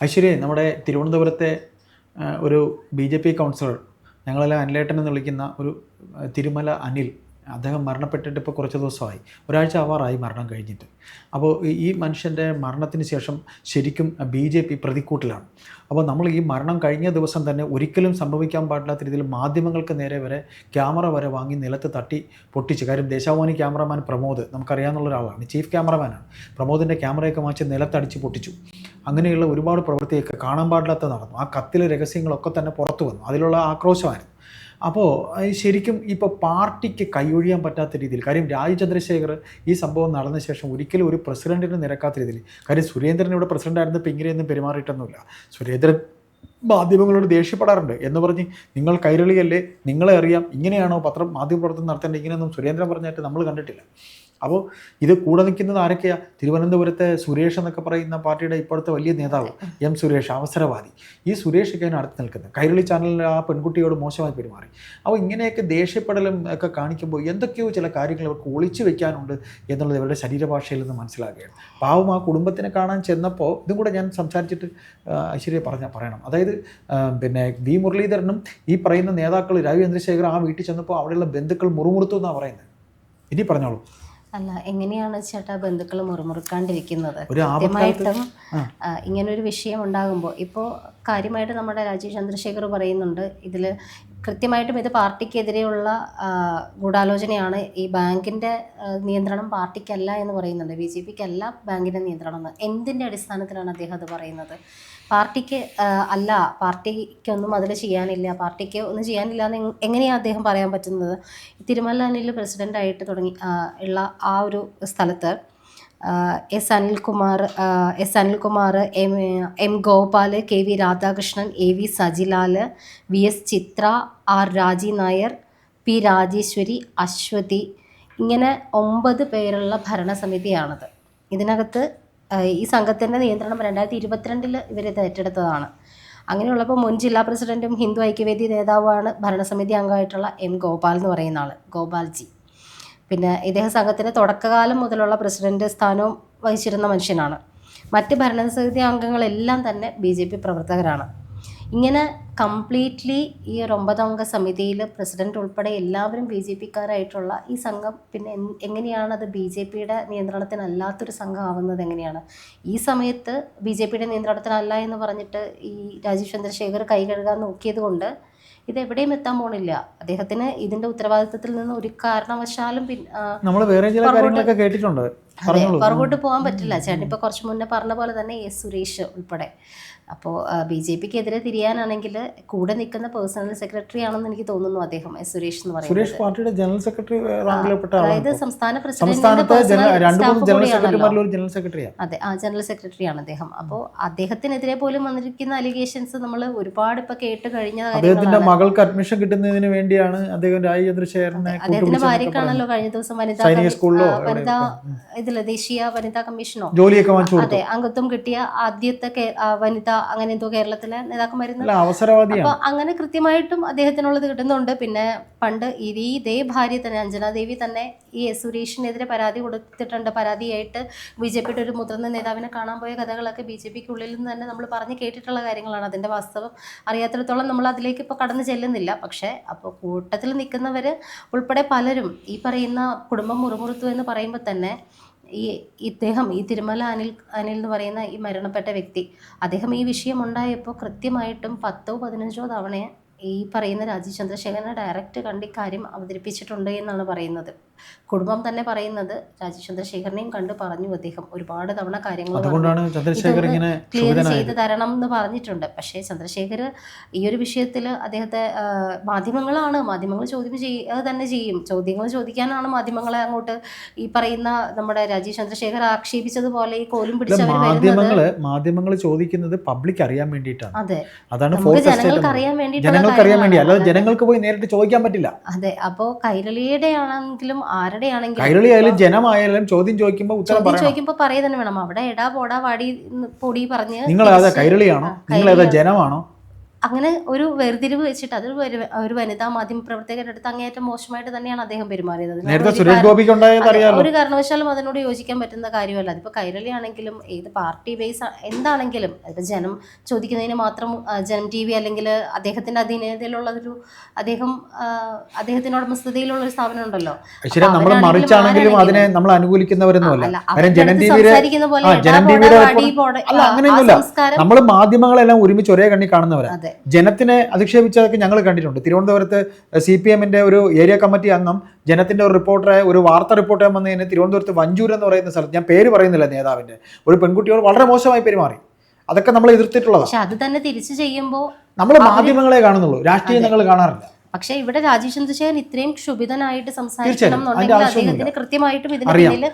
ഐശ്വര്യ നമ്മുടെ തിരുവനന്തപുരത്തെ ഒരു ബി ജെ പി കൗൺസിലർ ഞങ്ങളെല്ലാം അനിലേട്ടൻ എന്ന് വിളിക്കുന്ന ഒരു തിരുമല അനിൽ അദ്ദേഹം മരണപ്പെട്ടിട്ട് ഇപ്പോൾ കുറച്ച് ദിവസമായി. ഒരാഴ്ച ആവാറായി മരണം കഴിഞ്ഞിട്ട്. അപ്പോൾ ഈ- മനുഷ്യന്റെ മരണത്തിന് ശേഷം ശരിക്കും ബി ജെ പി പ്രതിക്കൂട്ടിലാണ്. അപ്പോൾ നമ്മൾ ഈ മരണം കഴിഞ്ഞ ദിവസം തന്നെ ഒരിക്കലും സംഭവിക്കാൻ പാടില്ലാത്ത രീതിയിൽ മാധ്യമങ്ങൾക്ക് നേരെ വരെ ക്യാമറ വരെ വാങ്ങി നിലത്ത് തട്ടി പൊട്ടിച്ച്. കാര്യം ദേശാഭിമാനി ക്യാമറമാൻ പ്രമോദ് നമുക്കറിയാവുന്ന ഒരാളാണ്. ചീഫ് ക്യാമറമാനാണ്. പ്രമോദിന്റെ ക്യാമറയൊക്കെ വാങ്ങിച്ച് നിലത്തടിച്ച് പൊട്ടിച്ചു. അങ്ങനെയുള്ള ഒരുപാട് പ്രവൃത്തിയൊക്കെ കാണാൻ പാടില്ലാത്ത നടന്നു. ആ കത്തിലെ രഹസ്യങ്ങളൊക്കെ തന്നെ പുറത്തു വന്നു. അതിലുള്ള ആക്രോശമായിരുന്നു. അപ്പോൾ ശരിക്കും ഇപ്പോൾ പാർട്ടിക്ക് കൈയൊഴിയാൻ പറ്റാത്ത രീതിയിൽ കാര്യം രാജ് ചന്ദ്രശേഖർ ഈ സംഭവം നടന്ന ശേഷം ഒരിക്കലും ഒരു പ്രസിഡന്റിന് നിരക്കാത്ത രീതിയിൽ കാര്യം സുരേന്ദ്രൻ ഇവിടെ പ്രസിഡന്റ് ആയിരുന്നപ്പോൾ ഇങ്ങനെയൊന്നും പെരുമാറിയിട്ടൊന്നുമില്ല. സുരേന്ദ്രൻ മാധ്യമങ്ങളോട് ദേഷ്യപ്പെടാറുണ്ട് എന്ന് പറഞ്ഞ് നിങ്ങൾ കൈരളിയല്ലേ നിങ്ങളെ അറിയാം ഇങ്ങനെയാണോ പത്രം മാധ്യമപ്രവർത്തനം നടത്തേണ്ടത് ഇങ്ങനെയൊന്നും സുരേന്ദ്രൻ പറഞ്ഞായിട്ട് നമ്മൾ കണ്ടിട്ടില്ല. അപ്പോൾ ഇത് കൂടെ നിൽക്കുന്നത് ആരൊക്കെയാണ് തിരുവനന്തപുരത്തെ സുരേഷ് എന്നൊക്കെ പറയുന്ന പാർട്ടിയുടെ ഇപ്പോഴത്തെ വലിയ നേതാവ് എം സുരേഷ് അവസരവാദി. ഈ സുരേഷ് ഒക്കെ അടുത്ത് നിൽക്കുന്നത്. കൈരളി ചാനലിൽ ആ പെൺകുട്ടിയോട് മോശമായി പെരുമാറി. അപ്പോൾ ഇങ്ങനെയൊക്കെ ദേഷ്യപ്പെടലും ഒക്കെ കാണിക്കുമ്പോൾ എന്തൊക്കെയോ ചില കാര്യങ്ങൾ അവർക്ക് ഒളിച്ചു വെക്കാനുണ്ട് എന്നുള്ളത് ഇവരുടെ ശരീരഭാഷയിൽ നിന്ന് മനസ്സിലാക്കുകയാണ് പാവം ആ കുടുംബത്തിനെ കാണാൻ ചെന്നപ്പോൾ ഇതും കൂടെ ഞാൻ സംസാരിച്ചിട്ട് ഐശ്വര്യ പറഞ്ഞ പറയണം. അതായത് പിന്നെ വി മുരളീധരനും ഈ പറയുന്ന നേതാക്കൾ രവി ചന്ദ്രശേഖർ ആ വീട്ടിൽ ചെന്നപ്പോൾ അവിടെയുള്ള ബന്ധുക്കൾ മുറുമുറുത്തു എന്നാണ് പറയുന്നത്. ഇനി പറഞ്ഞോളൂ. അല്ല എങ്ങനെയാണ് ചേട്ടാ ബന്ധുക്കൾ മുറുമുറുക്കാണ്ടിരിക്കുന്നത്? കൃത്യമായിട്ടും ഇങ്ങനൊരു വിഷയം ഉണ്ടാകുമ്പോൾ ഇപ്പോൾ കാര്യമായിട്ട് നമ്മുടെ രാജീവ് ചന്ദ്രശേഖർ പറയുന്നുണ്ട് ഇതിൽ കൃത്യമായിട്ടും ഇത് പാർട്ടിക്കെതിരെയുള്ള ഗൂഢാലോചനയാണ് ഈ ബാങ്കിന്റെ നിയന്ത്രണം പാർട്ടിക്കല്ല എന്ന് പറയുന്നുണ്ട്. ബി ജെ പിക്കല്ല ബാങ്കിന്റെ നിയന്ത്രണം എന്തിന്റെ അടിസ്ഥാനത്തിലാണ് അദ്ദേഹം അത് പറയുന്നത്? പാർട്ടിക്ക് അല്ല പാർട്ടിക്കൊന്നും അതിൽ ചെയ്യാനില്ല. പാർട്ടിക്ക് ഒന്നും ചെയ്യാനില്ല എന്ന് എങ്ങനെയാണ് അദ്ദേഹം പറയാൻ പറ്റുന്നത്? തിരുമല അനിൽ പ്രസിഡന്റായിട്ട് തുടങ്ങി ഉള്ള ആ ഒരു സ്ഥലത്ത് S Anilkumar S Anilkumar M M Gopal K V Radhakrishnan A V Sajilal V S Chithra R Raji Nair P Rajeshwari Aswathy. ഇങ്ങനെ ഒമ്പത് പേരുള്ള ഭരണസമിതിയാണത്. ഇതിനകത്ത് ഈ സംഘത്തിന്റെ നിയന്ത്രണം രണ്ടായിരത്തി ഇരുപത്തിരണ്ടിൽ ഇവരിത് ഏറ്റെടുത്തതാണ്. അങ്ങനെയുള്ളപ്പോൾ മുൻ ജില്ലാ പ്രസിഡന്റും ഹിന്ദു ഐക്യവേദി നേതാവുമാണ് ഭരണസമിതി അംഗമായിട്ടുള്ള എം ഗോപാൽ എന്ന് പറയുന്ന ആൾ ഗോപാൽജി. പിന്നെ ഇദ്ദേഹം സംഘത്തിന്റെ തുടക്കകാലം മുതലുള്ള പ്രസിഡന്റ് സ്ഥാനവും വഹിച്ചിരുന്ന മനുഷ്യനാണ്. മറ്റ് ഭരണസമിതി അംഗങ്ങളെല്ലാം തന്നെ ബി ജെ പി പ്രവർത്തകരാണ്. ഇങ്ങനെ കംപ്ലീറ്റ്ലി ഈ ഒരു ഒമ്പതംഗ സമിതിയിൽ പ്രസിഡന്റ് ഉൾപ്പെടെ എല്ലാവരും ബി ജെ പിക്കാരായിട്ടുള്ള ഈ സംഘം പിന്നെ എങ്ങനെയാണ് അത് ബി ജെ പിയുടെ നിയന്ത്രണത്തിനല്ലാത്തൊരു സംഘം ആവുന്നത് എങ്ങനെയാണ്? ഈ സമയത്ത് ബി ജെ പിയുടെ നിയന്ത്രണത്തിനല്ല എന്ന് പറഞ്ഞിട്ട് ഈ രാജീവ് ചന്ദ്രശേഖർ കൈ കഴുകാൻ നോക്കിയത് കൊണ്ട് ഇത് എവിടെയും എത്താൻ പോണില്ല. അദ്ദേഹത്തിന് ഇതിന്റെ ഉത്തരവാദിത്തത്തിൽ നിന്ന് ഒരു കാരണവശാലും പിന്നെ നമ്മൾ വേറെ ചില കാര്യങ്ങളൊക്കെ കേട്ടിട്ടുണ്ട്. അതെ പുറകോട്ട് പോകാൻ പറ്റില്ല. ചേട്ടൻ ഇപ്പോൾ കുറച്ച് മുന്നേ പറഞ്ഞ പോലെ തന്നെ എസ് സുരേഷ് ഉൾപ്പെടെ. അപ്പോൾ ബി ജെ പിക്ക് എതിരെ തിരിയാനാണെങ്കിൽ കൂടെ നിൽക്കുന്ന പേഴ്സണൽ സെക്രട്ടറി ആണെന്ന് എനിക്ക് തോന്നുന്നു അദ്ദേഹം എസ് സുരേഷ് എന്ന് സുരേഷ് പറയുന്നത് പാർട്ടിയുടെ ജനറൽ സെക്രട്ടറി അതായത് സംസ്ഥാന പ്രസിഡന്റ് അതെ ആ ജനറൽ സെക്രട്ടറി ആണ് അദ്ദേഹം അപ്പോൾ അദ്ദേഹത്തിനെതിരെ പോലും വന്നിരിക്കുന്ന അലിഗേഷൻസ് നമ്മൾ ഒരുപാട് ഇപ്പൊ കേട്ട് കഴിഞ്ഞ അദ്ദേഹത്തിന്റെ മകൾക്ക് അഡ്മിഷൻ കിട്ടുന്നതിന് വേണ്ടിയാണ് അദ്ദേഹം അദ്ദേഹത്തിന്റെ ഭാര്യക്കാണല്ലോ കഴിഞ്ഞ ദിവസം വനിതാ വനിതാ കമ്മി- ഇതിൽ ദേശീയ വനിതാ കമ്മീഷനോ. ജോലിയൊക്കെ വാങ്ങിച്ചു അതെ അംഗത്വം കിട്ടിയ ആദ്യത്തെ വനിതാ അങ്ങനെ എന്തോ കേരളത്തിലെ നേതാക്കന്മാരുന്നു അപ്പൊ അങ്ങനെ കൃത്യമായിട്ടും അദ്ദേഹത്തിനുള്ളത് കിട്ടുന്നുണ്ട്. പിന്നെ പണ്ട് ഈ ഇതേ ഭാര്യ തന്നെ അഞ്ജന ദേവി തന്നെ ഈ സുരേഷിനെതിരെ പരാതി കൊടുത്തിട്ടുണ്ട്. പരാതിയായിട്ട് ബി ജെ പിയുടെ ഒരു മുതിർന്ന നേതാവിനെ കാണാൻ പോയ കഥകളൊക്കെ ബി ജെ പിക്ക് ഉള്ളിൽ നിന്ന് തന്നെ നമ്മൾ പറഞ്ഞ് കേട്ടിട്ടുള്ള കാര്യങ്ങളാണ് അതിന്റെ വാസ്തവം. അറിയാത്തിടത്തോളം നമ്മൾ അതിലേക്ക് ഇപ്പോൾ കടന്നു ചെല്ലുന്നില്ല. പക്ഷേ അപ്പോൾ കൂട്ടത്തിൽ നിൽക്കുന്നവർ ഉൾപ്പെടെ പലരും ഈ പറയുന്ന കുടുംബം മുറുമുറുത്തു എന്ന് പറയുമ്പോൾ തന്നെ ഈ ഇദ്ദേഹം ഈ തിരുമല അനിൽ അനിൽ എന്ന് പറയുന്ന ഈ മരണപ്പെട്ട വ്യക്തി അദ്ദേഹം ഈ വിഷയം ഉണ്ടായപ്പോൾ കൃത്യമായിട്ടും പത്തോ പതിനഞ്ചോ തവണ ഈ പറയുന്ന രാജീവ് ചന്ദ്രശേഖരനെ ഡയറക്റ്റ് കണ്ട് ഇക്കാര്യം അവതരിപ്പിച്ചിട്ടുണ്ട് എന്നാണ് പറയുന്നത്. കുടുംബം തന്നെ പറയുന്നത് രാജീവ് ചന്ദ്രശേഖരനെയും കണ്ട് പറഞ്ഞു അദ്ദേഹം. ഒരുപാട് തവണ കാര്യങ്ങൾ ക്ലിയർ ചെയ്ത് തരണം എന്ന് പറഞ്ഞിട്ടുണ്ട്. പക്ഷേ ചന്ദ്രശേഖർ ഈ ഒരു വിഷയത്തിൽ അദ്ദേഹത്തെ മാധ്യമങ്ങളാണ്. മാധ്യമങ്ങൾ ചോദ്യം ചെയ്യുക തന്നെ ചെയ്യും. ചോദ്യങ്ങൾ ചോദിക്കാനാണ് മാധ്യമങ്ങളെ അങ്ങോട്ട് ഈ പറയുന്ന നമ്മുടെ രാജീവ് ചന്ദ്രശേഖർ ആക്ഷേപിച്ചതുപോലെ ഈ കോലും പിടിച്ചവർ മാധ്യമങ്ങൾ ചോദിക്കുന്നത് പബ്ലിക് അറിയാൻ വേണ്ടിയിട്ടാണ്. അതെ. അതാണ് ജനങ്ങൾക്ക് അറിയാൻ വേണ്ടിയിട്ടുള്ള ജനങ്ങൾക്ക് അറിയാൻ വേണ്ടി അല്ലാതെ ജനങ്ങൾക്ക് പോയി നേരിട്ട് ചോദിക്കാൻ പറ്റില്ല. അതെ അപ്പോ കൈരളിയുടെ ആണെങ്കിലും ആരുടെ ആണെങ്കിലും കൈരളി ആയാലും ജനമായാലും ചോദ്യം ചോദിക്കുമ്പോൾ ഉത്തരം ചോദ്യം പറയണം. ചോദിക്കുമ്പോൾ പറയുക തന്നെ വേണം. അവിടെ എടാ പോടാ വാടി പൊടി പറഞ്ഞ് നിങ്ങൾ ഏതാ കൈരളിയാണോ? നിങ്ങൾ ഏതാ ജനമാണോ? അങ്ങനെ ഒരു വേർതിരിവ് വെച്ചിട്ട് അതൊരു ഒരു വനിതാ മാധ്യമ പ്രവർത്തകരുടെ അടുത്ത് അങ്ങേയറ്റം മോശമായിട്ട് തന്നെയാണ് അദ്ദേഹം പെരുമാറിയത്. ഒരു കാരണവശാലും അതിനോട് യോജിക്കാൻ പറ്റുന്ന കാര്യമല്ല. അതിപ്പോൾ കൈരളി ആണെങ്കിലും ഏത് പാർട്ടി ബേസ് എന്താണെങ്കിലും അതിപ്പോ ജനം ചോദിക്കുന്നതിന് മാത്രം ജനം ടി വി അല്ലെങ്കിൽ അദ്ദേഹത്തിന്റെ അധീനതയിലുള്ളതൊരു അദ്ദേഹം അദ്ദേഹത്തിനോട് അദ്ദേഹത്തിന്റെ ഉടമസ്ഥതയിലുള്ള ഒരു സ്ഥാപനം ഉണ്ടല്ലോ. നമ്മൾ മറിച്ചാണെങ്കിലും അതിനെ നമ്മൾ അനുകൂലിക്കുന്നവരൊന്നുമല്ല സംസാരിക്കുന്ന പോലെ നമ്മൾ മാധ്യമങ്ങളെല്ലാം ഒരുമിച്ച് ഒരേ കണ്ണി കാണുന്നവരാണ് ജനത്തിനെ അധിക്ഷേപിച്ചതൊക്കെ ഞങ്ങൾ കണ്ടിട്ടുണ്ട്. തിരുവനന്തപുരത്ത് സി പി എമ്മിന്റെ ഒരു ഏരിയ കമ്മിറ്റി അംഗം ജനത്തിന്റെ ഒരു റിപ്പോർട്ടറെ ഒരു വാർത്ത റിപ്പോർട്ട് ചെയ്യാൻ വന്നതിന് തിരുവനന്തപുരത്ത് വഞ്ചൂർ എന്ന് പറയുന്ന സ്ഥലത്ത് ഞാൻ പേര് പറയുന്നില്ല നേതാവിന്റെ ഒരു പെൺകുട്ടിയോട് വളരെ മോശമായി പെരുമാറി. അതൊക്കെ നമ്മൾ എതിർത്തിട്ടുള്ളതാണ് അത് തന്നെ തിരിച്ചു ചെയ്യുമ്പോൾ നമ്മൾ മാധ്യമങ്ങളെ കാണുന്നുള്ളൂ. രാഷ്ട്രീയം ഞങ്ങൾ കാണാറില്ല. പക്ഷെ ഇവിടെ രാജീവ് ചന്ദ്രശേഖരൻ ഇത്രയും ക്ഷുഭിതനായിട്ട് സംസാരിക്കണം എന്നുണ്ടെങ്കിൽ അദ്ദേഹത്തിന് കൃത്യമായിട്ടും ഇതിന് പിന്നിൽ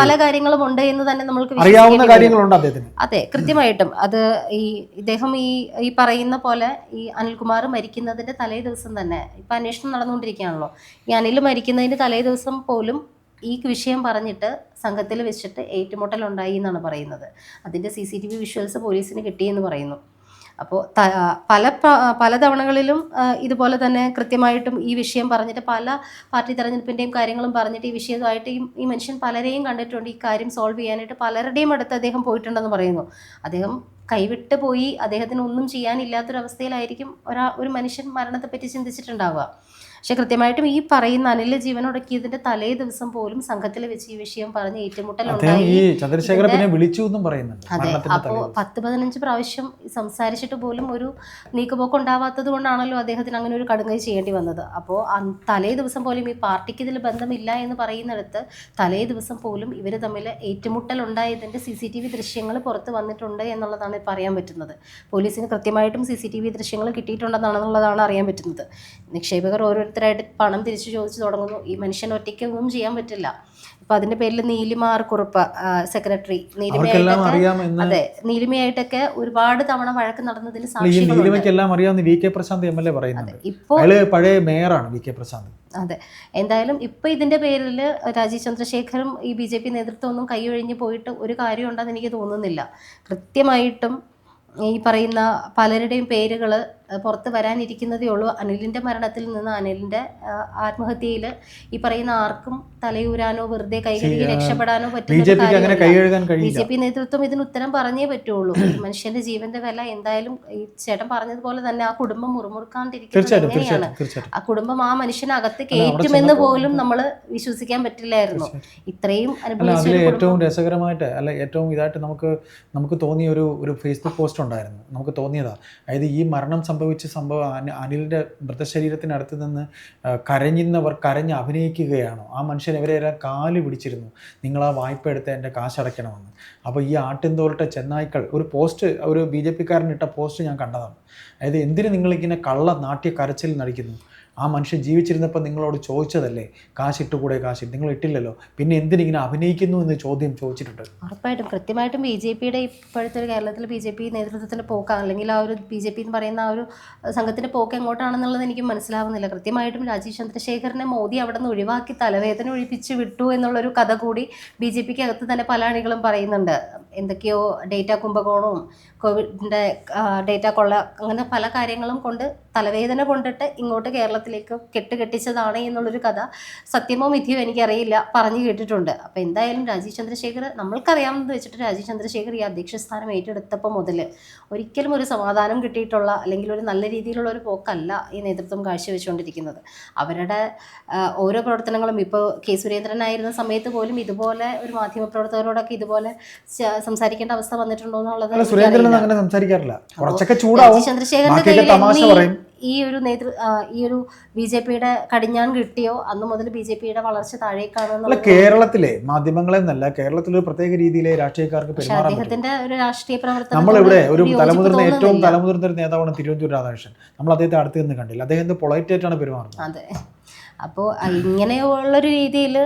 പല കാര്യങ്ങളും ഉണ്ട് എന്ന് തന്നെ നമ്മൾക്ക് അറിയാവുന്ന കാര്യങ്ങളുണ്ട് അദ്ദേഹത്തിന്. അതെ കൃത്യമായിട്ടും. അത് ഈ ഇദ്ദേഹം ഈ ഈ പറയുന്ന പോലെ ഈ അനിൽകുമാർ മരിക്കുന്നതിന്റെ തലേ ദിവസം തന്നെ ഇപ്പൊ അന്വേഷണം നടന്നുകൊണ്ടിരിക്കുകയാണല്ലോ. ഈ അനിൽ മരിക്കുന്നതിന്റെ തലേ ദിവസം പോലും ഈ വിഷയം പറഞ്ഞിട്ട് സംഘത്തിൽ വെച്ചിട്ട് ഏറ്റുമുട്ടൽ ഉണ്ടായി എന്നാണ് പറയുന്നത്. അതിന്റെ C C T V visuals പോലീസിന് കിട്ടിയെന്ന് പറയുന്നു. അപ്പോൾ പല പല തവണകളിലും ഇതുപോലെ തന്നെ കൃത്യമായിട്ടും ഈ വിഷയം പറഞ്ഞിട്ട് പല പാർട്ടി തെരഞ്ഞെടുപ്പിന്റെയും കാര്യങ്ങളും പറഞ്ഞിട്ട് ഈ വിഷയമായിട്ട് ഈ മനുഷ്യൻ പലരെയും കണ്ടിട്ടുണ്ട്. ഈ കാര്യം സോൾവ് ചെയ്യാനായിട്ട് പലരുടെയും അടുത്ത് അദ്ദേഹം പോയിട്ടുണ്ടെന്ന് പറയുന്നു. അദ്ദേഹം കൈവിട്ട് പോയി അദ്ദേഹത്തിന് ഒന്നും ചെയ്യാനില്ലാത്തൊരവസ്ഥയിലായിരിക്കും ഒരാ ഒരു മനുഷ്യൻ മരണത്തെപ്പറ്റി ചിന്തിച്ചിട്ടുണ്ടാവുക. പക്ഷെ കൃത്യമായിട്ടും ഈ പറയുന്ന അനിൽ ജീവൻ ഉടക്കിയതിന്റെ തലേ ദിവസം പോലും സംഘത്തിൽ വെച്ച് ഈ വിഷയം പറഞ്ഞ് ഏറ്റുമുട്ടൽ അപ്പോ പിന്നെ വിളിച്ചു എന്നും പറയുന്നുണ്ട് അതെ അപ്പോൾ. പത്ത് പതിനഞ്ച് പ്രാവശ്യം സംസാരിച്ചിട്ട് പോലും ഒരു നീക്കുപോക്ക് ഉണ്ടാവാത്തത് കൊണ്ടാണല്ലോ അദ്ദേഹത്തിന് അങ്ങനെ ഒരു കടുങ്കൈ ചെയ്യേണ്ടി വന്നത്. അപ്പോൾ തലേ ദിവസം പോലും ഈ പാർട്ടിക്ക് ഇതിൽ ബന്ധമില്ല എന്ന് പറയുന്നിടത്ത് തലേ ദിവസം പോലും ഇവർ തമ്മിൽ ഏറ്റുമുട്ടൽ ഉണ്ടായതിന്റെ സി സി ടി വി ദൃശ്യങ്ങൾ പുറത്ത് വന്നിട്ടുണ്ട് എന്നുള്ളതാണ് പറയാൻ പറ്റുന്നത്. പോലീസിന് കൃത്യമായിട്ടും സി സി ടി വി ദൃശ്യങ്ങൾ കിട്ടിയിട്ടുണ്ടെന്നാണെന്നുള്ളതാണ് അറിയാൻ പറ്റുന്നത്. നിക്ഷേപകർ ഓരോരുത്തരായിട്ട് പണം തിരിച്ചു ചോദിച്ചു തുടങ്ങുന്നു. ഈ മനുഷ്യൻ ഒറ്റയ്ക്ക് ഒന്നും ചെയ്യാൻ പറ്റില്ല. അപ്പൊ അതിന്റെ പേരിൽ നീലിമാർ കുറുപ്പ് സെക്രട്ടറി നീലിമയായിട്ടൊക്കെ അതെ നീലിമയായിട്ടൊക്കെ ഒരുപാട് തവണ വഴക്ക് നടന്നതിന് നീലിമയ്ക്കെല്ലാം അറിയാവുന്ന V K Prasanth M L A പഴയ മേയറാണ് വി കെ പ്രശാന്ത്. അതെ എന്തായാലും ഇപ്പൊ ഇതിന്റെ പേരിൽ രാജീവ് ചന്ദ്രശേഖരും ഈ ബി ജെ പി നേതൃത്വമൊന്നും കൈയൊഴിഞ്ഞ് പോയിട്ട് ഒരു കാര്യം ഉണ്ടെന്ന് എനിക്ക് തോന്നുന്നില്ല. കൃത്യമായിട്ടും ഈ പറയുന്ന പലരുടെയും പേരുകൾ പുറത്ത് വരാനിരിക്കുന്നതേ ഉള്ളൂ. അനിലിന്റെ മരണത്തിൽ നിന്ന് അനിലിന്റെ ആത്മഹത്യയിൽ ഈ പറയുന്ന ആർക്കും തലയൂരാനോ വെറുതെ കൈകഴുകി രക്ഷപ്പെടാനോ. കൈയെഴുകാൻ ബി ജെ പി നേതൃത്വം ഇതിന് ഉത്തരം പറഞ്ഞേ പറ്റുള്ളൂ. മനുഷ്യന്റെ ജീവന്റെ വില എന്തായാലും ഈ ചേട്ടൻ പറഞ്ഞതുപോലെ തന്നെ ആ കുടുംബം മുറുമുറുക്കാണ്ടിരിക്കുന്നത് എങ്ങനെയാണ് ആ കുടുംബം ആ മനുഷ്യനകത്ത് കയറ്റുമെന്ന് പോലും നമ്മൾ വിശ്വസിക്കാൻ പറ്റില്ലായിരുന്നു. ഇത്രയും അനുഭവിച്ച ഏറ്റവും രസകരമായിട്ട് അല്ല ഏറ്റവും ഇതായിട്ട് നമുക്ക് നമുക്ക് തോന്നിയ ഒരു ഒരു ഫേസ്ബുക്ക് പോസ്റ്റ് ഉണ്ടായിരുന്നു. നമുക്ക് തോന്നിയതാ അതായത് ഈ മരണം സംഭവിച്ച സംഭവം അനിലിന്റെ മൃതശരീരത്തിനടുത്ത് നിന്ന് കരഞ്ഞിരുന്നവർ കരഞ്ഞ് അഭിനയിക്കുകയാണോ? ആ മനുഷ്യൻ ഇവരെല്ലാം കാൽ പിടിച്ചിരുന്നു. നിങ്ങൾ ആ വായ്പ എടുത്ത് എന്റെ കാശടയ്ക്കണമെന്ന്. അപ്പോൾ ഈ ആട്ടിൻതോളിട്ട ചെന്നായ്ക്കൾ ഒരു പോസ്റ്റ് ഒരു ബി ജെ പിക്കാരൻ ഇട്ട പോസ്റ്റ് ഞാൻ കണ്ടതാണ്. അതായത് എന്തിനു നിങ്ങളിങ്ങനെ കള്ള നാട്യ കരച്ചിൽ നടിക്കുന്നു? ആ മനുഷ്യൻ ജീവിച്ചിരുന്നപ്പോൾ നിങ്ങളോട് ചോദിച്ചതല്ലേ കാശിട്ടുകൂടെ കാശ് നിങ്ങൾ ഇട്ടില്ലല്ലോ. പിന്നെ എന്തിനിങ്ങനെ അഭിനയിക്കുന്നു എന്ന് ചോദ്യം ചോദിച്ചിട്ടുണ്ട്. ഉറപ്പായിട്ടും. കൃത്യമായിട്ടും ബി ജെ പിയുടെ ഇപ്പോഴത്തെ കേരളത്തിൽ ബി ജെ പി നേതൃത്വത്തിന്റെ പോക്ക് അല്ലെങ്കിൽ ആ ഒരു ബി ജെ പി എന്ന് പറയുന്ന ആ ഒരു സംഘത്തിന്റെ പോക്ക് എങ്ങോട്ടാണെന്നുള്ളത് എനിക്ക് മനസ്സിലാവുന്നില്ല. കൃത്യമായിട്ടും രാജീവ് ചന്ദ്രശേഖരനെ മോദി അവിടെ നിന്ന് ഒഴിവാക്കി തലവേദന ഒഴിപ്പിച്ച് വിട്ടു എന്നുള്ളൊരു കഥ കൂടി ബി ജെ പിക്ക് അകത്ത് തന്നെ പല അണികളും പറയുന്നുണ്ട്. എന്തൊക്കെയോ ഡേറ്റ കുംഭകോണവും കോവിഡിന്റെ ഡേറ്റ കൊള്ള അങ്ങനെ പല കാര്യങ്ങളും കൊണ്ട് തലവേദന കൊണ്ടിട്ട് ഇങ്ങോട്ട് കേരളത്തിലേക്ക് കെട്ടുകെട്ടിച്ചതാണ് എന്നുള്ളൊരു കഥ സത്യമോ മിഥ്യോ എനിക്കറിയില്ല പറഞ്ഞു കേട്ടിട്ടുണ്ട്. അപ്പോൾ എന്തായാലും രാജീവ് ചന്ദ്രശേഖർ നമ്മൾക്കറിയാമെന്ന് വെച്ചിട്ട് രാജീവ് ചന്ദ്രശേഖർ ഈ അധ്യക്ഷ സ്ഥാനം ഏറ്റെടുത്തപ്പോൾ മുതൽ ഒരിക്കലും ഒരു സമാധാനം കിട്ടിയിട്ടുള്ള അല്ലെങ്കിൽ ഒരു നല്ല രീതിയിലുള്ള ഒരു പോക്കല്ല ഈ നേതൃത്വം കാഴ്ചവെച്ചുകൊണ്ടിരിക്കുന്നത്. അവരുടെ ഓരോ പ്രവർത്തനങ്ങളും ഇപ്പോൾ കെ സുരേന്ദ്രനായിരുന്ന സമയത്ത് പോലും ഇതുപോലെ ഒരു മാധ്യമപ്രവർത്തകരോടൊക്കെ ഇതുപോലെ സംസാരിക്കേണ്ട അവസ്ഥ വന്നിട്ടുണ്ടോ എന്നുള്ളത് സുരേന്ദ്രൻ അങ്ങനെ സംസാരിക്കാറില്ല. കുറച്ചൊക്കെ ചൂടാവും. ചന്ദ്രശേഖരന്റെ കയ്യിൽ ഈ ഒരു നേതൃ ഈ ഒരു ബി ജെ പിയുടെ കടിഞ്ഞാൻ കിട്ടിയോ? അന്ന് മുതൽ ബി ജെ പിയുടെ വളർച്ച താഴേക്കാണ് കേരളത്തിലെ മാധ്യമങ്ങളെന്നല്ല നല്ല കേരളത്തിലെ പ്രത്യേക രീതിയിലെ രാഷ്ട്രീയക്കാർക്ക് പെരുമാറാൻ അദ്ദേഹത്തിന്റെ ഒരു രാഷ്ട്രീയ പ്രവർത്തനം നമ്മളിവിടെ ഒരു തലമുതിർന്ന ഏറ്റവും. തലമുതിർന്ന ഒരു നേതാവാണ് തിരുവനന്തപുരം രാധാകൃഷ്ണൻ. നമ്മൾ അദ്ദേഹത്തെ അടുത്ത് നിന്ന് കണ്ടില്ല. അദ്ദേഹം പൊളൈറ്റ് ആയിട്ടാണ് പെരുമാറുന്നത്. അതെ. അപ്പോൾ ഇങ്ങനെയുള്ളൊരു രീതിയിൽ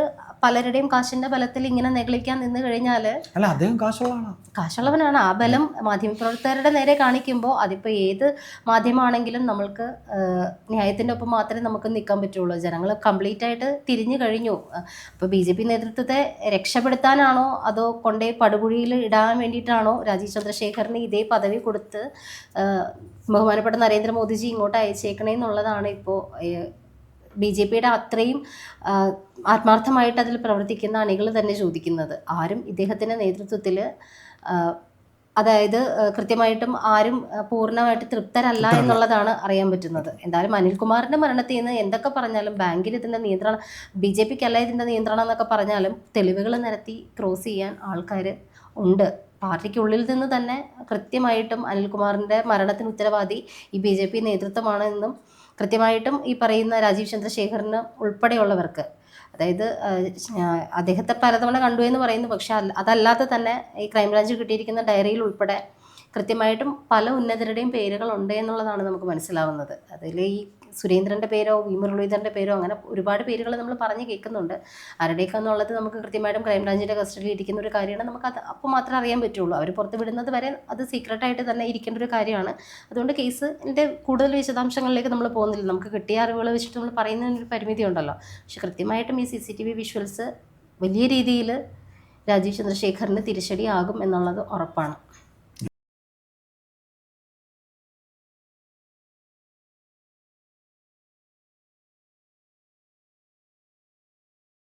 പലരുടെയും കാശിന്റെ ബലത്തിൽ ഇങ്ങനെ നെഗളിക്കാൻ നിന്ന് കഴിഞ്ഞാൽ അല്ല അദ്ദേഹം കാശുള്ളതാണ്. കാശുള്ളവനാണ്. ആ ബലം മാധ്യമപ്രവർത്തകരുടെ നേരെ കാണിക്കുമ്പോൾ അതിപ്പോൾ ഏത് മാധ്യമമാണെങ്കിലും നമ്മൾക്ക് ന്യായത്തിന്റെ ഒപ്പം മാത്രമേ നമുക്ക് നിൽക്കാൻ പറ്റുള്ളൂ. ജനങ്ങൾ കംപ്ലീറ്റ് ആയിട്ട് തിരിഞ്ഞു കഴിഞ്ഞു. അപ്പോൾ ബി ജെ പി നേതൃത്വത്തെ രക്ഷപ്പെടുത്താനാണോ അതോ കൊണ്ടേ പടുകുഴിയിൽ ഇടാൻ വേണ്ടിയിട്ടാണോ രാജീവ് ചന്ദ്രശേഖറിന് ഇതേ പദവി കൊടുത്ത് ബഹുമാനപ്പെട്ട നരേന്ദ്രമോദിജി ഇങ്ങോട്ട് അയച്ചേക്കണേ എന്നുള്ളതാണ് ഇപ്പോൾ ബി ജെ പിയുടെ അത്രയും ആത്മാർത്ഥമായിട്ട് അതിൽ പ്രവർത്തിക്കുന്ന അണികൾ തന്നെ ചോദിക്കുന്നത്. ആരും ഇദ്ദേഹത്തിന്റെ നേതൃത്വത്തിൽ അതായത് കൃത്യമായിട്ടും ആരും പൂർണമായിട്ട് തൃപ്തരല്ല എന്നുള്ളതാണ് അറിയാൻ പറ്റുന്നത്. എന്തായാലും അനിൽകുമാറിന്റെ മരണത്തിൽ നിന്ന് എന്തൊക്കെ പറഞ്ഞാലും ബാങ്കിന് ഇതിന്റെ നിയന്ത്രണം ബി ജെ പിക്കല്ല ഇതിന്റെ നിയന്ത്രണം എന്നൊക്കെ പറഞ്ഞാലും തെളിവുകൾ നിരത്തി ക്രോസ് ചെയ്യാൻ ആൾക്കാർ ഉണ്ട്. പാർട്ടിക്കുള്ളിൽ നിന്ന് തന്നെ കൃത്യമായിട്ടും അനിൽകുമാറിന്റെ മരണത്തിന് ഉത്തരവാദി ഈ ബി ജെ പി നേതൃത്വമാണ് എന്നും കൃത്യമായിട്ടും ഈ പറയുന്ന രാജീവ് ചന്ദ്രശേഖറിന് ഉൾപ്പെടെയുള്ളവർക്ക് അതായത് അദ്ദേഹത്തെ പലതവണ കണ്ടു എന്ന് പറയുന്നു. പക്ഷേ അതല്ലാതെ തന്നെ ഈ ക്രൈംബ്രാഞ്ച് കിട്ടിയിരിക്കുന്ന ഡയറിയിൽ ഉൾപ്പെടെ കൃത്യമായിട്ടും പല ഉന്നതരുടെയും പേരുകൾ ഉണ്ട് എന്നുള്ളതാണ് നമുക്ക് മനസ്സിലാവുന്നത്. അതിൽ ഈ സുരേന്ദ്രന്റെ പേരോ വി. മുരളീധരന്റെ പേരോ അങ്ങനെ ഒരുപാട് പേരുകൾ നമ്മൾ പറഞ്ഞു കേൾക്കുന്നുണ്ട്. ആരുടെയൊക്കെ എന്നുള്ളത് നമുക്ക് കൃത്യമായിട്ടും ക്രൈംബ്രാഞ്ചിന്റെ കസ്റ്റഡിയിൽ ഇരിക്കുന്ന ഒരു കാര്യമാണ്. നമുക്ക് അത് അപ്പോൾ മാത്രമേ അറിയാൻ പറ്റുള്ളൂ. അവർ പുറത്ത് വിടുന്നത് വരെ അത് സീക്രട്ടായിട്ട് തന്നെ ഇരിക്കേണ്ട ഒരു കാര്യമാണ്. അതുകൊണ്ട് കേസിന്റെ കൂടുതൽ വിശദാംശങ്ങളിലേക്ക് നമ്മൾ പോകുന്നില്ല. നമുക്ക് കിട്ടിയ അറിവുകൾ വെച്ചിട്ട് നമ്മൾ പറയുന്നതിന് ഒരു പരിമിതി ഉണ്ടല്ലോ. പക്ഷെ കൃത്യമായിട്ടും ഈ C C T V visuals വലിയ രീതിയിൽ രാജീവ് ചന്ദ്രശേഖറിന് തിരിച്ചടിയാകും എന്നുള്ളത് ഉറപ്പാണ്.